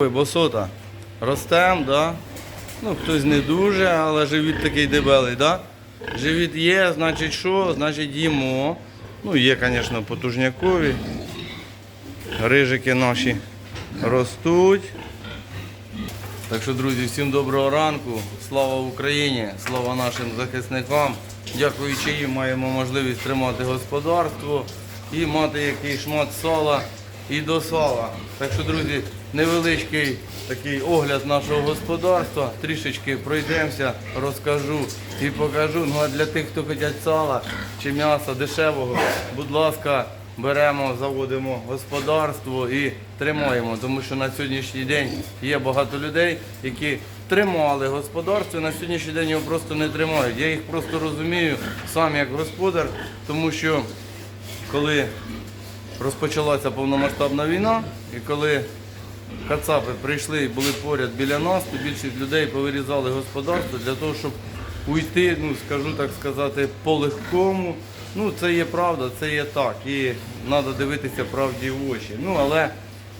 Босота. Ростем, да? Ну, хтось не дуже, але живіт такий дебелий, да? Живіт є, значить що? Значить їмо. Ну, є, звісно, потужнякові. Рижики наші ростуть. Так що, друзі, всім доброго ранку. Слава Україні, слава нашим захисникам. Дякуючи їм маємо можливість тримати господарство і мати який шмат сала і до сала. Так що, друзі, невеличкий такий огляд нашого господарства. Трішечки пройдемося, розкажу і покажу. Ну а для тих, хто хочуть сала чи м'яса дешевого, будь ласка, беремо, заводимо господарство і тримаємо, тому що на сьогоднішній день є багато людей, які тримали господарство, на сьогоднішній день його просто не тримають. Я їх просто розумію сам як господар, тому що коли розпочалася повномасштабна війна, і коли кацапи прийшли і були поряд біля нас, то більшість людей повирізали господарство для того, щоб уйти, ну скажу так сказати, по легкому. Ну, це є правда, це є так. І треба дивитися правді в очі. Ну, але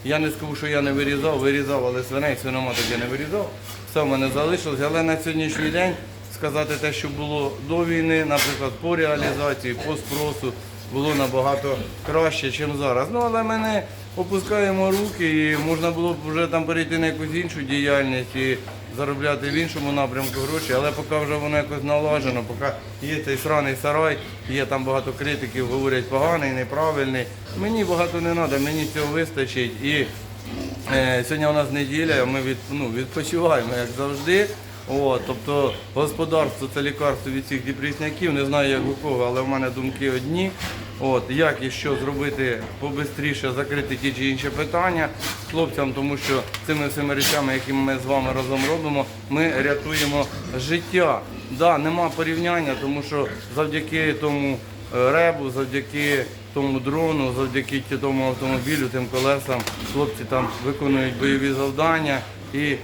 я не скажу, що я не вирізав, вирізав, але свиней, свиноматок я не вирізав. Все в мене залишилось. Але на сьогоднішній день сказати те, що було до війни, наприклад, по реалізації, по спросу, було набагато краще, ніж зараз. Ну, але ми не опускаємо руки і можна було б вже там перейти на якусь іншу діяльність і заробляти в іншому напрямку гроші, але поки вже воно якось налажено, поки є цей сраний сарай, є там багато критиків, говорять поганий, неправильний. Мені багато не треба, мені цього вистачить. І Е, Сьогодні у нас неділя, ми від, ну, відпочиваємо, як завжди. От, тобто господарство це лікарство від всіх депресняків. Не знаю, як у кого, але в мене думки одні. От, як і що зробити побистріше, закрити ті чи інші питання хлопцям, тому що цими всіми речами, які ми з вами разом робимо, ми рятуємо життя. Да, нема порівняння, тому що завдяки тому е, ребу, завдяки тому дрону, завдяки тому автомобілю, тим колесам, хлопці там виконують бойові завдання і,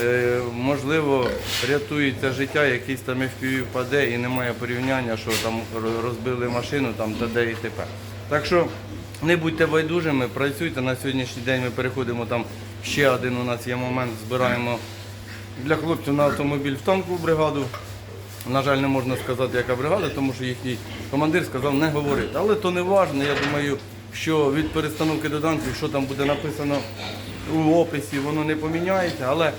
е, можливо, рятується життя, якийсь там FPV впаде і немає порівняння, що там розбили машину, там та де і тепер. Так що не будьте байдужими, працюйте. На сьогоднішній день ми переходимо там ще один у нас є момент, збираємо для хлопців на автомобіль в танкову бригаду. На жаль, не можна сказати, яка бригада, тому що їхній командир сказав не говорити. Але то не важливо. Я думаю, що від перестановки до танків, що там буде написано у описі, воно не поміняється. Але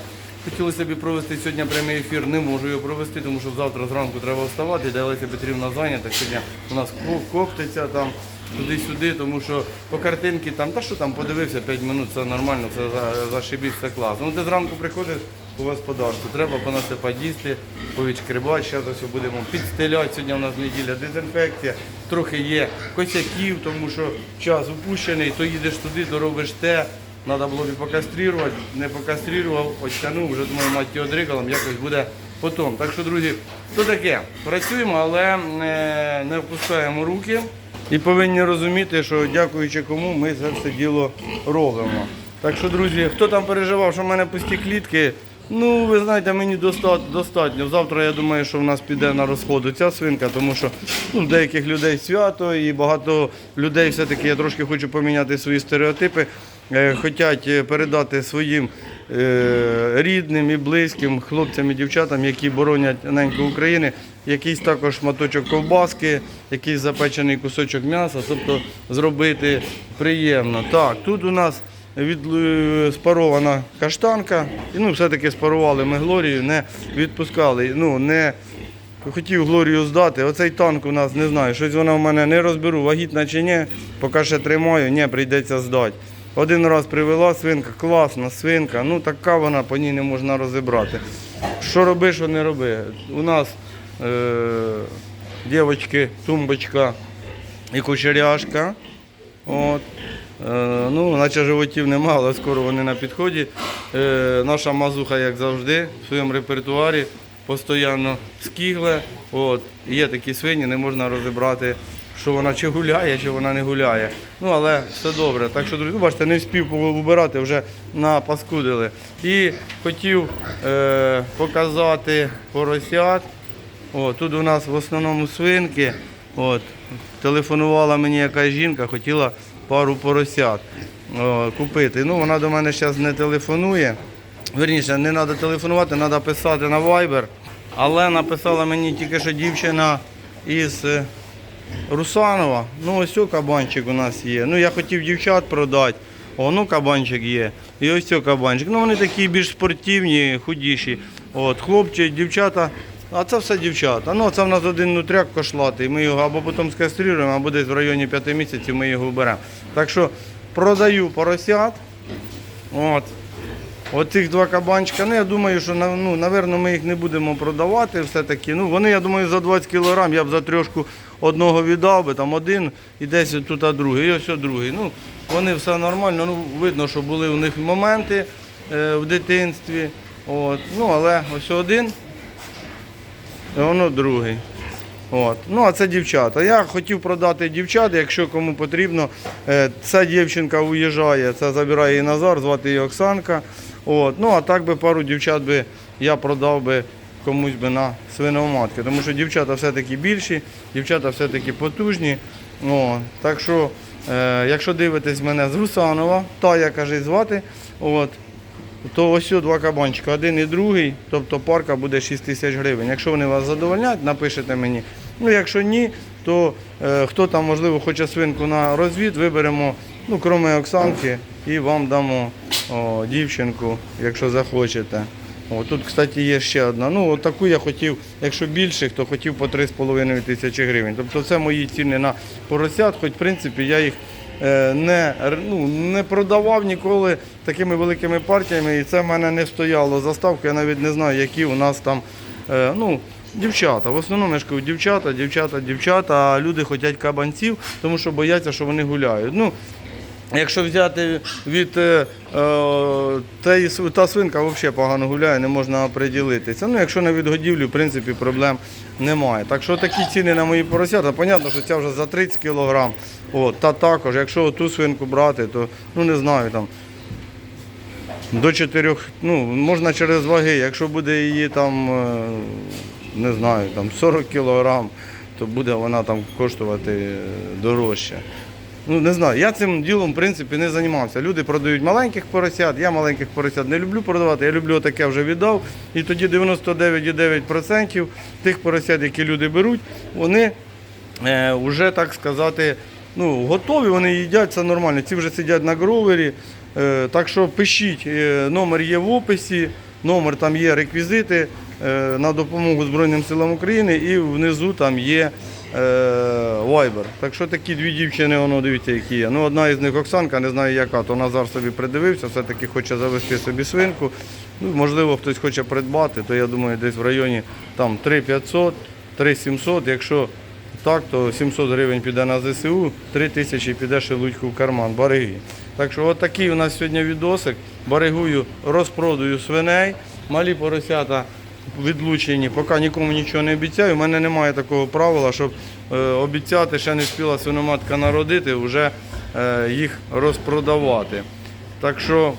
хотілося б провести сьогодні прямий ефір. Не можу його провести, тому що завтра зранку треба вставати, де Леся Петрівна зайнята. Сьогодні у нас ко- коптиться там. Туди-сюди, тому що по картинці там, та що там подивився 5 минут, це нормально, за- зашибісь, це класно. Ну ти зранку приходиш у вас господарство, треба понасипати їсти, повідшкрибати, зараз ось будемо підстеляти. Сьогодні у нас неділя дезінфекція, трохи є косяків, тому що час упущений, то їдеш туди, то робиш те. Треба було б покаструвати, не покастрував, оттянув, вже думаю, мать його дрикалом, якось буде потім. Так що, друзі, то таке, працюємо, але е, не опускаємо руки. І повинні розуміти, що дякуючи кому ми це все діло робимо. Так що, друзі, хто там переживав, що в мене пусті клітки, ну ви знаєте, мені достатньо. Завтра я думаю, що в нас піде на розходу ця свинка, тому що ну, деяких людей свято і багато людей все-таки я трошки хочу поміняти свої стереотипи. Е, Хотять е, передати своїм е, рідним і близьким хлопцям і дівчатам, які боронять неньку України, якийсь також шматочок ковбаски, якийсь запечений кусочок м'яса, тобто зробити приємно. Так, тут у нас від, е, спарована каштанка, і ну, все-таки спарували ми Глорію, не відпускали. Ну, не Хотів Глорію здати. Оцей танк у нас не знаю, щось вона в мене не розберу, вагітна чи ні, поки ще тримаю, ні, прийдеться здати. Один раз привела свинка, класна свинка, ну така вона, по ній не можна розібрати. Що роби, що не роби. У нас дівчатки, тумбочка і кучеряшка. От. Е, ну, наче животів немає, але скоро вони на підході. Е, наша мазуха, як завжди, в своєму репертуарі постійно скігле. От. Є такі свині, не можна розібрати, що вона чи гуляє, чи вона не гуляє. Ну, але все добре. Так що, друзі, бачите, не встиг вибирати, вже напаскудили. І хотів е, показати поросят. О, тут у нас в основному свинки. От, телефонувала мені якась жінка, хотіла пару поросят. о, купити. Ну, вона до мене зараз не телефонує. Верніше, не треба телефонувати, треба писати на Viber. Але написала мені тільки що дівчина із е, Русанова. Ну, ось о кабанчик у нас є. Ну, я хотів дівчат продати. О, ну кабанчик є. І ось о кабанчик. Ну, вони такі більш спортивні, худіші. От, хлопці, дівчата. А це все дівчата. Ну, це в нас один нутряк кошлатий. Ми його або потім скаструємо, або десь в районі 5 місяців ми його беремо. Так що продаю поросят. От. Оцих два кабанчика, ну я думаю, що ну, напевно, ми їх не будемо продавати все-таки. Ну, вони, я думаю, за 20 кілограм я б за трьошку одного віддав би, там один і десь тут а другий, і ось другий. Ну, вони все нормально. Ну, видно, що були у них моменти е, в дитинстві. От. Ну, але ось один, воно другий. От. Ну, а це дівчата. Я хотів продати дівчат, якщо кому потрібно. Е, Ця дівчинка уїжджає, це забирає її Назар, звати її Оксанка. От. Ну, а так би пару дівчат би я продав би комусь би на свиноматки. Тому що дівчата все-таки більші, дівчата все-таки потужні. О, так що, е, якщо дивитесь мене з Русанова, Тая каже звати. От, то ось два кабанчика, один і другий, тобто парка буде 6 тисяч гривень. Якщо вони вас задовольнять, напишете мені. Ну, якщо ні, то е, хто там, можливо, хоче свинку на розвід, виберемо, ну, крім Оксанки, і вам дамо о, дівчинку, якщо захочете. О, тут, кстати, є ще одна. Ну, от таку я хотів, якщо більших, то хотів по 3,5 тисячі гривень. Тобто це мої ціни на поросят, хоч в принципі я їх не, ну, не продавав ніколи такими великими партіями, і це в мене не стояло заставки. Я навіть не знаю, які у нас там е, ну, дівчата. В основному я ж кажу, дівчата, дівчата, дівчата, а люди хочуть кабанців, тому що бояться, що вони гуляють. Ну, Якщо взяти від е, е, та, та свинка взагалі погано гуляє, не можна оприділитися. Ну, якщо на відгодівлю, в принципі, проблем немає. Так що такі ціни на мої поросята, понятно, що ця вже за 30 кг. От, та також, якщо ту свинку брати, то ну не знаю там. До 4, ну, можна через ваги, якщо буде її там, е, не знаю, там 40 кг, то буде вона там коштувати е, дорожче. Ну, не знаю, я цим ділом, в принципі, не займався. Люди продають маленьких поросят, я маленьких поросят не люблю продавати, я люблю таке вже віддав. І тоді 99,9% тих поросят, які люди беруть, вони е, вже, так сказати, ну, готові, вони їдять, це нормально. Ці вже сидять на гровері. Е, так що пишіть, е, номер є в описі, номер там є реквізити е, на допомогу Збройним силам України і внизу там є Viber. Так що такі дві дівчини, воно дивіться, які є. Ну, одна із них Оксанка, не знаю яка, то Назар собі придивився, все-таки хоче завести собі свинку. Ну, можливо, хтось хоче придбати, то я думаю, десь в районі там 3500, 3700, якщо так, то 700 гривень піде на ЗСУ, 3 тисячі піде шелудьку в карман, бариги. Так що от такий у нас сьогодні відосик. Баригую, розпродаю свиней, малі поросята відлучені, поки нікому нічого не обіцяю. У мене немає такого правила, щоб е, обіцяти, ще не спіла свиноматка народити, вже е, їх розпродавати. Так що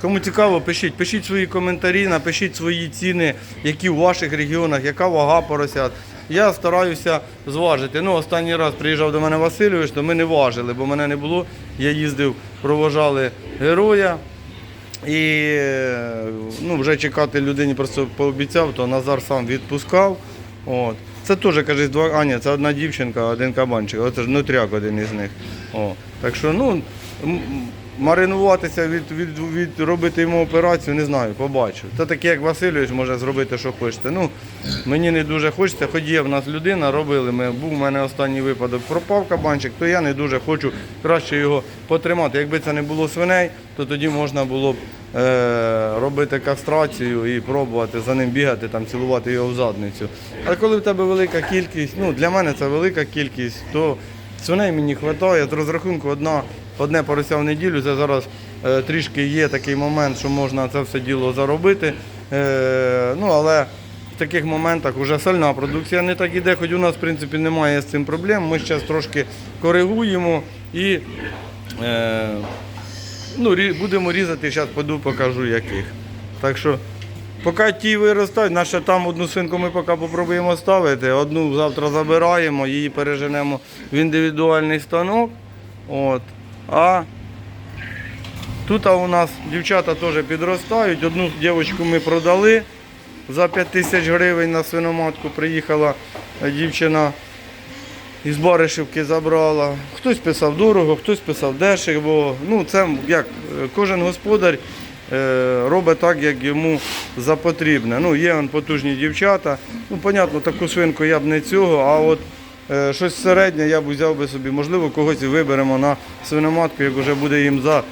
Кому цікаво, пишіть, пишіть свої коментарі, напишіть свої ціни, які в ваших регіонах, яка вага поросят. Я стараюся зважити. Ну, останній раз приїжджав до мене Васильович, то ми не важили, бо мене не було. Я їздив, проважали героя. І ну, вже чекати людині просто пообіцяв, то Назар сам відпускав. От. Це теж, каже, два. А, ні, це одна дівчинка, один кабанчик. Оце ж нутряк один із них. О. Так що, ну, маринуватися від, від, від робити йому операцію, не знаю, побачу. Це таке, як Васильович може зробити, що хочете. Ну, мені не дуже хочеться, хоч є в нас людина, робили ми. Був у мене останній випадок, пропав кабанчик, то я не дуже хочу краще його потримати. Якби це не було свиней, то тоді можна було б е, робити кастрацію і пробувати за ним бігати, там, цілувати його в задницю. А коли в тебе велика кількість, ну для мене це велика кількість, то свиней мені вистачає. З розрахунку одна, одне порося в неділю. Це зараз е, трішки є такий момент, що можна це все діло заробити. Е, ну, але в таких моментах вже сальна продукція не так іде, хоч у нас в принципі немає з цим проблем. Ми зараз трошки коригуємо і е, ну, будемо різати, зараз піду покажу яких. Так що, поки ті виростають, наша там одну свинку ми поки попробуємо ставити, одну завтра забираємо, її переженемо в індивідуальний станок. От. А Тут у нас дівчата теж підростають. Одну дівчинку ми продали за 5 тисяч гривень на свиноматку. Приїхала дівчина із Баришівки забрала. Хтось писав дорого, хтось писав дешево. Ну, це як кожен господар е, робить так, як йому запотрібне. Ну, є потужні дівчата. Ну, понятно, таку свинку я б не цього, а от щось середнє я б взяв би собі. Можливо, когось виберемо на свиноматку, як вже буде їм за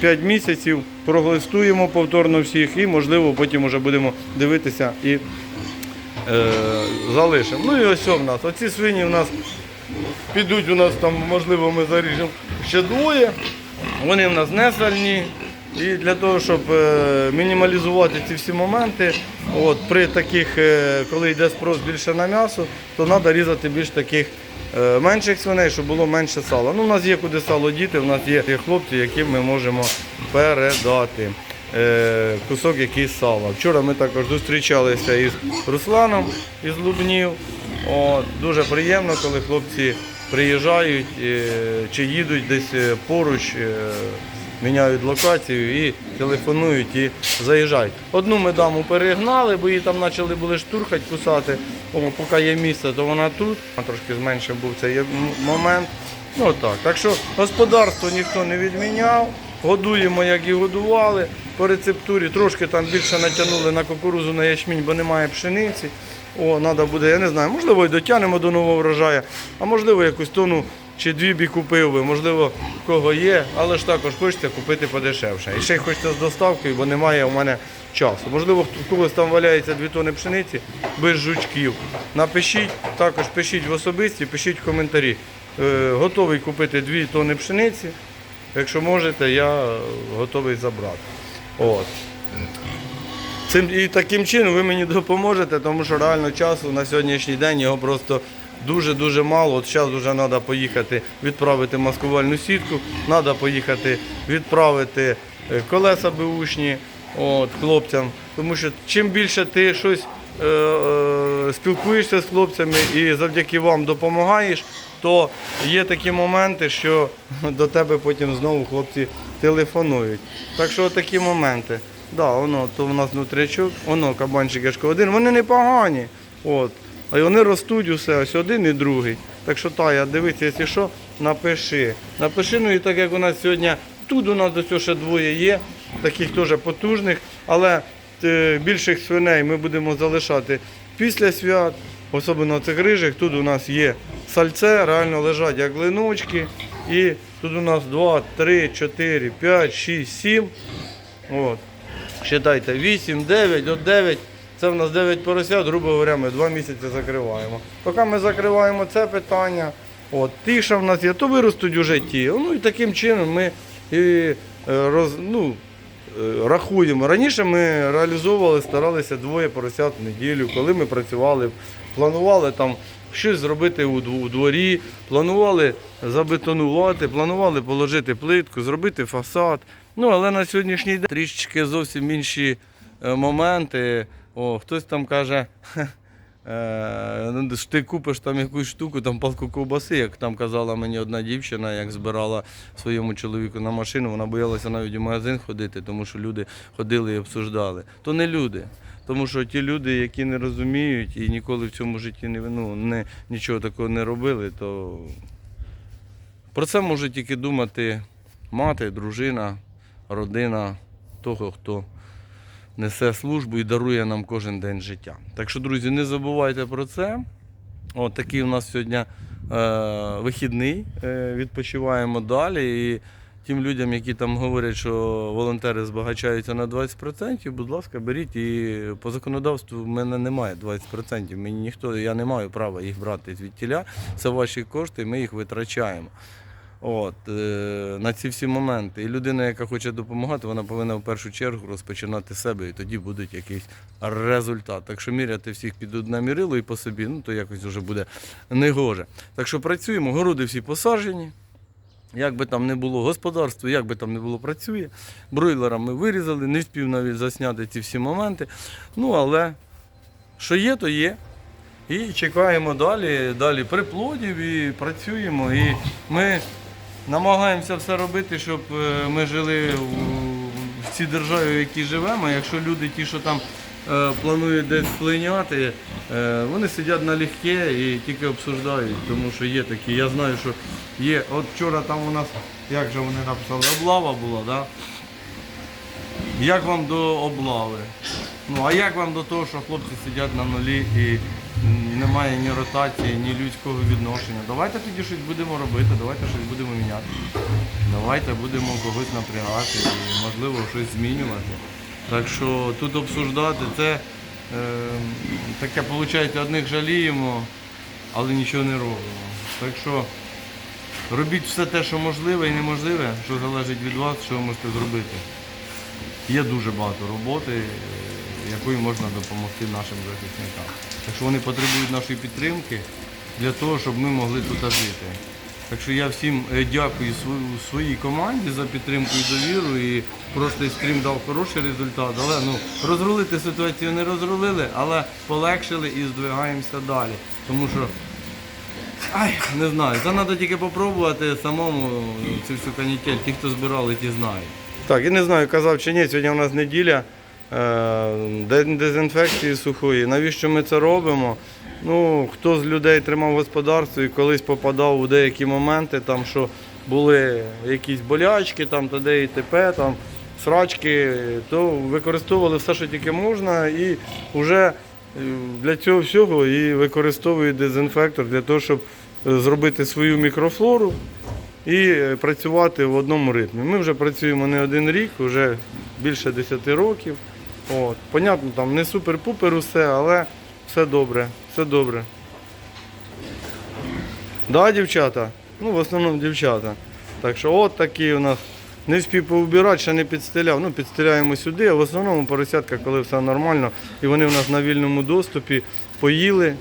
5 місяців. Проглистуємо повторно всіх і, можливо, потім вже будемо дивитися і е, залишимо. Ну і ось у нас. Оці свині у нас підуть у нас там, можливо, ми заріжемо ще двоє. Вони в нас не сальні. І для того, щоб е, мінімалізувати ці всі моменти, от, при таких, е, коли йде спрос більше на м'ясо, то треба різати більш таких е, менших свиней, щоб було менше сала. Ну, у нас є куди сало діти, у нас є хлопці, яким ми можемо передати кусок якийсь сала. Вчора ми також зустрічалися із Русланом із Лубнів. От, дуже приємно, коли хлопці приїжджають чи їдуть десь поруч, міняють локацію і телефонують і заїжджають. Одну ми даму перегнали, бо її там почали були штурхати, кусати. О, поки є місце, то вона тут. Трошки зменшив був цей момент. Ну так. Так що господарство ніхто не відміняв. Годуємо, як і годували. По рецептурі трошки там більше натягнули на кукурузу на ячмінь, бо немає пшениці. О, треба буде, я не знаю, можливо, і дотягнемо до нового врожаю, а можливо, якусь тону чи дві бі купив би, можливо, кого є, але ж також хочеться купити подешевше. І ще й хочеться з доставкою, бо немає у мене часу. Можливо, в когось там валяється дві тони пшениці без жучків. Напишіть, також пишіть в особисті, пишіть в коментарі. Е, готовий купити дві тони пшениці. Якщо можете, я готовий забрати. От. Цим, і таким чином ви мені допоможете, тому що реально часу на сьогоднішній день його просто дуже-дуже мало. От зараз вже треба поїхати відправити маскувальну сітку, треба поїхати відправити е, колеса беушні от, хлопцям. Тому що чим більше ти щось е, е, спілкуєшся з хлопцями і завдяки вам допомагаєш, то є такі моменти, що до тебе потім знову хлопці телефонують. Так що такі моменти. Да, воно, то в нас внутрячок, воно кабанчик яшко один, вони непогані. От. А вони ростуть усе, ось один і другий. Так що Тая, дивися, якщо що, напиши. Напиши, ну і так як у нас сьогодні, тут у нас до цього ще двоє є, таких теж потужних, але е, більших свиней ми будемо залишати після свят, особливо цих рижих. Тут у нас є сальце, реально лежать як линочки. І тут у нас 2, 3, 4, 5, 6, 7. От. Считайте, 8, 9, от 9. Це в нас 9 поросят, грубо говоря, ми 2 місяці закриваємо. Поки ми закриваємо це питання, от, що в нас є, то виростуть уже ті. Ну і таким чином ми і, е, роз, ну, е, рахуємо. Раніше ми реалізовували, старалися двоє поросят в неділю, коли ми працювали, планували там щось зробити у дворі, планували забетонувати, планували положити плитку, зробити фасад. Ну, але на сьогоднішній день трішечки зовсім інші е, моменти. О, хтось там каже, е, ну, ти купиш там якусь штуку, там палку ковбаси, як там казала мені одна дівчина, як збирала своєму чоловіку на машину, вона боялася навіть у магазин ходити, тому що люди ходили і обсуждали. То не люди. Тому що ті люди, які не розуміють і ніколи в цьому житті не, ну, не, нічого такого не робили, то про це може тільки думати мати, дружина, родина того, хто несе службу і дарує нам кожен день життя. Так що, друзі, не забувайте про це. От такий у нас сьогодні е, вихідний. Е, відпочиваємо далі. І тим людям, які там говорять, що волонтери збагачаються на 20%, будь ласка, беріть. І по законодавству в мене немає 20%. Мені ніхто, я не маю права їх брати звідтіля. Це ваші кошти, ми їх витрачаємо. От, е, на ці всі моменти. І людина, яка хоче допомагати, вона повинна в першу чергу розпочинати себе, і тоді буде якийсь результат. Так що міряти всіх під одне мірило і по собі, ну то якось вже буде негоже. Так що працюємо, городи всі посаджені. Як би там не було господарство, як би там не було працює. Бройлера ми вирізали, не встиг навіть засняти ці всі моменти. Ну, але що є, то є. І чекаємо далі, далі приплодів і працюємо. І ми намагаємося все робити, щоб е, ми жили в цій державі, в якій живемо, якщо люди, ті, що там е, планують десь вплиняти, е, вони сидять налегке і тільки обсуждають, тому що є такі. Я знаю, що є. От вчора там у нас, як же вони написали, облава була, да? Як вам до облави? Ну, а як вам до того, що хлопці сидять на нулі і немає ні ротації, ні людського відношення? Давайте тоді щось будемо робити, давайте щось будемо міняти. Давайте будемо когось напрягати і, можливо, щось змінювати. Так що тут обсуждати це е, таке, виходить, одних жаліємо, але нічого не робимо. Так що робіть все те, що можливе і неможливе, що залежить від вас, що ви можете зробити. Є дуже багато роботи, е, якою можна допомогти нашим захисникам. Так що вони потребують нашої підтримки для того, щоб ми могли тут жити. Так що я всім е, дякую своїй команді за підтримку і довіру. І просто стрім дав хороший результат. Але ну, розрулити ситуацію не розрулили, але полегшили і здвигаємося далі. Тому що Ай, не знаю. Це треба тільки попробувати самому цю всю канітель. Ті, хто збирали, ті знають. Так, я не знаю, казав чи ні, сьогодні у нас неділя. Е, дезінфекції сухої. Навіщо ми це робимо? Ну, хто з людей тримав господарство і колись попадав у деякі моменти, там, що були якісь болячки, там, та де і т.п., там, срачки, то використовували все, що тільки можна, і вже е, для цього всього і використовують дезінфектор для того, щоб е, зробити свою мікрофлору і працювати в одному ритмі. Ми вже працюємо не один рік, вже більше 10 років. От. Понятно, там не супер-пупер усе, але все добре, все добре. Да, дівчата? Ну, в основному дівчата. Так що от такі у нас. Не встиг поубирати, ще не підстеляв. Ну, підстеляємо сюди, а в основному поросятка, коли все нормально, і вони в нас на вільному доступі поїли,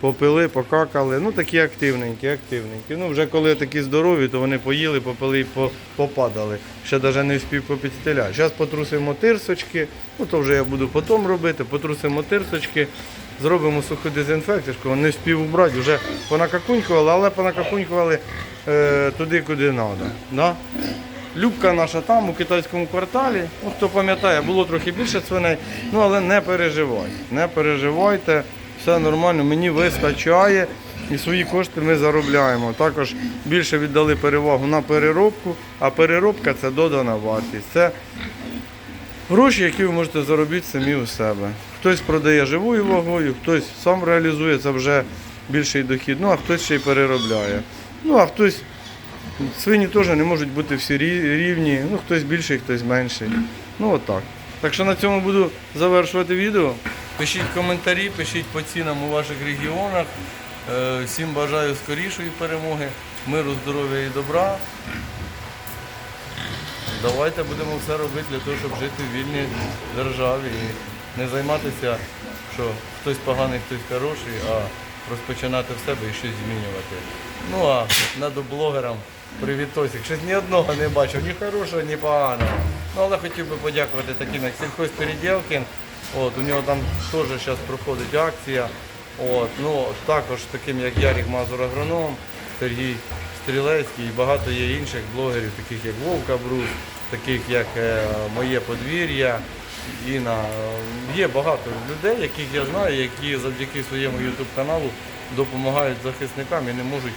попили, покакали. Ну такі активненькі, активненькі. Ну вже коли такі здорові, то вони поїли, попили і попадали. Ще навіть не встиг попідстеляти. Зараз потрусимо тирсочки, ну то вже я буду потім робити, потрусимо тирсочки, зробимо суху дезінфекцію, не встиг убрати, вже понакакунькували, але понакакунькували е, туди, куди треба. Да? Любка наша там, у китайському кварталі. Ну, хто пам'ятає, було трохи більше свиней, ну але не переживайте. Не переживайте, все нормально, мені вистачає і свої кошти ми заробляємо. Також більше віддали перевагу на переробку, а переробка це додана вартість. Це гроші, які ви можете заробити самі у себе. Хтось продає живою вагою, хтось сам реалізує, це вже більший дохід, ну а хтось ще й переробляє. Ну а хтось Свині теж не можуть бути всі рівні, ну хтось більший, хтось менший. Ну отак. Так що на цьому буду завершувати відео. Пишіть коментарі, пишіть по цінам у ваших регіонах. Е, Всім бажаю скорішої перемоги, миру, здоров'я і добра. Давайте будемо все робити для того, щоб жити в вільній державі і не займатися, що хтось поганий, хтось хороший, а розпочинати в себе і щось змінювати. Ну а надоблогерам привітосик. Щось ні одного не бачив, ні хорошого, ні поганого. Ну але хотів би подякувати таким, як сільхоз Передєлкін. От, у нього там теж зараз проходить акція. От, ну, також таким як Ярік Мазур Агроном, Сергій Стрілецький і багато є інших блогерів, таких як Вовка Брус, таких як е, Моє подвір'я. Інна. Е, Є багато людей, яких я знаю, які завдяки своєму YouTube каналу допомагають захисникам і не можуть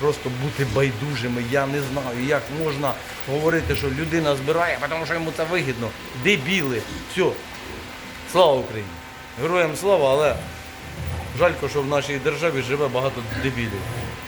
просто бути байдужими. Я не знаю, як можна говорити, що людина збирає, тому що йому це вигідно. Дебіли. Все. Слава Україні! Героям слава, але жалько, що в нашій державі живе багато дебілів.